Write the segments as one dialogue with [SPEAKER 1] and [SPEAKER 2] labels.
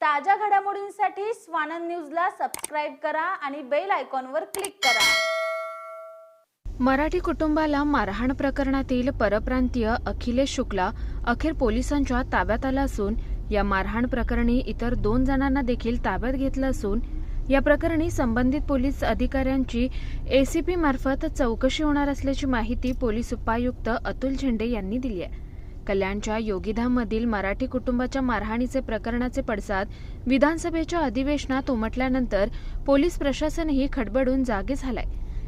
[SPEAKER 1] ताज्या घडामोडींसाठी स्वानंद न्यूजला सबस्क्राईब करा आणि बेल आयकॉनवर क्लिक करा.
[SPEAKER 2] मराठी कुटुंबाला मारहाण प्रकरणातील परप्रांतीय अखिलेश शुक्ला अखेर पोलिसांच्या ताब्यात आला असून या मारहाण प्रकरणी इतर दोन जणांना देखील ताब्यात घेतलं असून या प्रकरणी संबंधित पोलीस अधिकाऱ्यांची एसीपी मार्फत चौकशी होणार असल्याची माहिती पोलीस उपायुक्त अतुल झेंडे यांनी दिली आहे. कल्याणच्या योगीधाममधील मराठी कुटुंबाच्या मारहाणीचे प्रकरणाचे पडसाद विधानसभेच्या अधिवेशनात उमटल्यानंतर पोलीस प्रशासनही खडबडून जागे झालाय.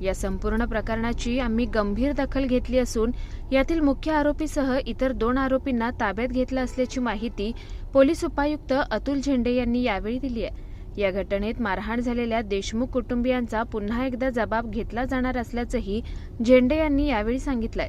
[SPEAKER 2] या संपूर्ण प्रकरणाची आम्ही गंभीर दखल घेतली असून यातील मुख्य आरोपीसह इतर दोन आरोपींना ताब्यात घेतलं असल्याची माहिती पोलीस उपायुक्त अतुल झेंडे यांनी यावेळी दिली आहे. या घटनेत मारहाण झालेल्या देशमुख कुटुंबियांचा पुन्हा एकदा जबाब घेतला जाणार असल्याचंही झेंडे यांनी यावेळी सांगितलंय.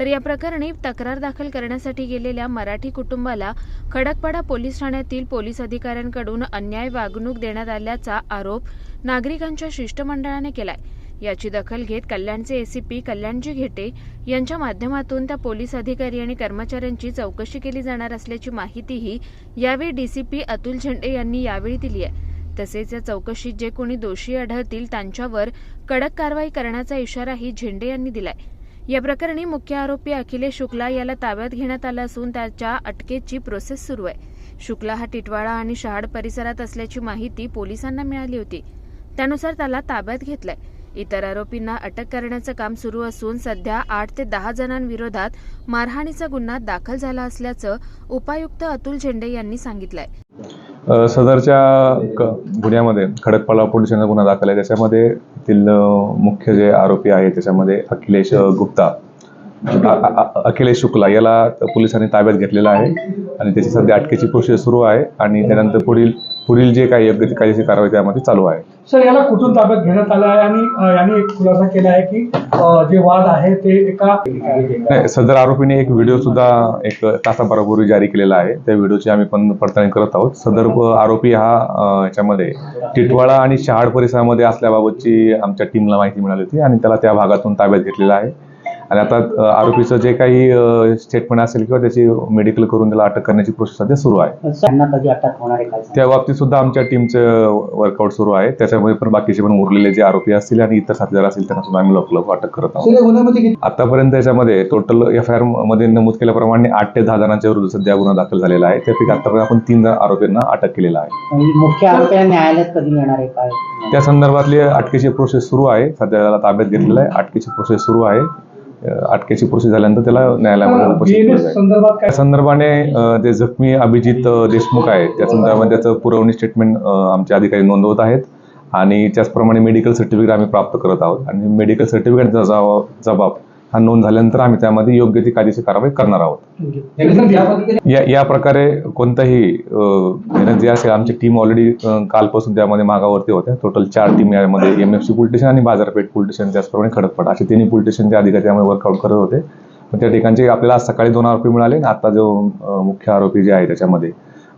[SPEAKER 2] तर या प्रकरणी तक्रार दाखल करण्यासाठी गेलेल्या मराठी कुटुंबाला खडकपाडा पोलीस ठाण्यातील पोलीस अधिकाऱ्यांकडून अन्याय वागणूक देण्यात आल्याचा आरोप नागरिकांच्या शिष्टमंडळाने केलाय. याची दखल घेत कल्याणचे एसीपी कल्याणजी घेटे यांच्या माध्यमातून त्या पोलीस अधिकारी आणि कर्मचाऱ्यांची चौकशी केली जाणार असल्याची माहितीही यावेळी डीसीपी अतुल झेंडे यांनी यावेळी दिली आहे. तसेच या चौकशीत जे कोणी दोषी आढळतील त्यांच्यावर कडक कारवाई करण्याचा इशाराही झेंडे यांनी दिलाय. या प्रकरणी मुख्य आरोपी अखिलेश शुक्ला याला ताब्यात घेण्यात आलं असून त्याच्या अटकेची प्रोसेस सुरू आहे. शुक्ला हा टिटवाळा आणि शहाड परिसरात असल्याची माहिती पोलिसांना मिळाली होती. त्यानुसार त्याला ताब्यात घेतलंय. इतर आरोपींना अटक करण्याचं काम सुरू असून सध्या आठ ते दहा जणांविरोधात मारहाणीचा गुन्हा दाखल झाला असल्याचं उपायुक्त अतुल झेंडे यांनी सांगितलंय.
[SPEAKER 3] सदरच्या क- गुन्ह्यामध्ये खडकपाला पोलीस गुन्हा दाखल आहे. त्याच्यामध्ये तील मुख्य जे आरोपी आहे त्याच्यामध्ये अखिलेश गुप्ता. अखिलेश शुक्ला याला पोलिसांनी ताब्यात घेतलेला आहे आणि त्याची सध्या अटकेची प्रोसेस सुरू आहे आणि त्यानंतर पुढील पुढील जे काही योग्य कायदेशीर कारवाई त्यामध्ये चालू आहे.
[SPEAKER 4] सर याला कुठून ताब्यात घेण्यात आलं आहे आणि यांनी एक खुलासा केला आहे की जे वाद आहे ते एका
[SPEAKER 3] सदर आरोपीने एक व्हिडिओ सुद्धा एक तासाभरापूर्वी जारी केलेला आहे. त्या व्हिडिओची आम्ही पण पडताळणी करत आहोत. सदर आरोपी हा याच्यामध्ये टिटवाळा आणि शहाड परिसरामध्ये असल्याबाबतची आमच्या टीमला माहिती मिळाली होती आणि त्याला त्या भागातून ताब्यात घेतलेला आहे. आणि आता आरोपीचं जे काही स्टेटमेंट असेल किंवा त्याची मेडिकल करून त्याला अटक करण्याची प्रोसेस सध्या सुरू आहे.
[SPEAKER 5] त्यांना कधी अटक होणार आहे काय
[SPEAKER 3] त्या बाबतीत सुद्धा आमच्या टीमचं वर्कआउट सुरू आहे. त्याच्यामध्ये पण बाकीचे पण उरलेले जे आरोपी असतील आणि इतर साथीदार असतील त्यांना सुद्धा आम्ही लवकर अटक करत आहोत. आतापर्यंत याच्यामध्ये टोटल एफ आय आरमध्ये नमूद केल्याप्रमाणे आठ ते दहा जणांच्या विरुद्ध सध्या गुन्हा दाखल झालेला आहे. त्यापैकी आतापर्यंत आपण तीन जण आरोपींना अटक केलेला आहे.
[SPEAKER 5] आणि मुख्य आरोपीला न्यायालयात कधी येणार आहे काय?
[SPEAKER 3] त्या संदर्भातली अटकेची प्रोसेस सुरू आहे. सध्या त्याला ताब्यात घेतलेला आहे. अटकेची प्रोसेस सुरू आहे. अटकेची प्रोसेस झाल्यानंतर त्याला न्यायालयामध्ये उपस्थित संदर्भाने ते जखमी अभिजित देशमुख आहेत त्या संदर्भात त्याचं पुरवणी स्टेटमेंट आमचे अधिकारी नोंदवत आहेत. आणि त्याचप्रमाणे मेडिकल सर्टिफिकेट आम्ही प्राप्त करत आहोत. आणि मेडिकल सर्टिफिकेटचा जबाब जबाब हा नोंद झाल्यानंतर आम्ही त्यामध्ये योग्य ती कायदेशीर कारवाई करणार आहोत. या या प्रकारे कोणताही अं, जे म्हणजे असेल आमची टीम ऑलरेडी कालपासून त्यामध्ये मागावरती होत्या. टोटल चार टीम यामध्ये एम एफ सी पोलिटेशन आणि बाजारपेठ पोलिटेशन त्याचप्रमाणे खडकपाडा. असे तिन्ही पोलीस अधिकारी त्यामध्ये वर्कआउट करत होते. पण त्या ठिकाणचे आपल्याला सकाळी दोन आरोपी मिळाले. आता जो मुख्य आरोपी जे आहे त्याच्यामध्ये.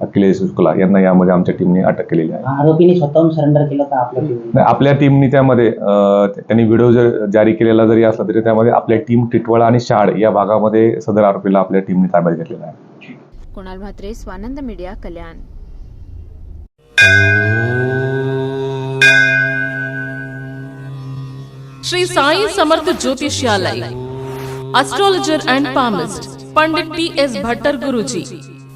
[SPEAKER 3] अखिलेश शुक्ला यांना यामध्ये आमच्या टीमने अटक केलेली आहे.
[SPEAKER 5] आरोपीने स्वतःहून सरेंडर केलं का आपल्या टीमने
[SPEAKER 3] नाही, आपल्या टीमनी त्यामध्ये अं, त्यांनी व्हिडिओ जर जारी केलेला जरी असला तरी त्यामध्ये आपल्या टीम टिटवाळा आणि शाड या भागामध्ये सदर आरोपीला आपल्या टीमने ताब्यात घेतलेला आहे.
[SPEAKER 2] Kunal Mhatre Swanand media Kalyan.
[SPEAKER 6] Shri Sai Samarth Jyotishalaya astrologer and palmist Pandit P S Bhattar Guruji.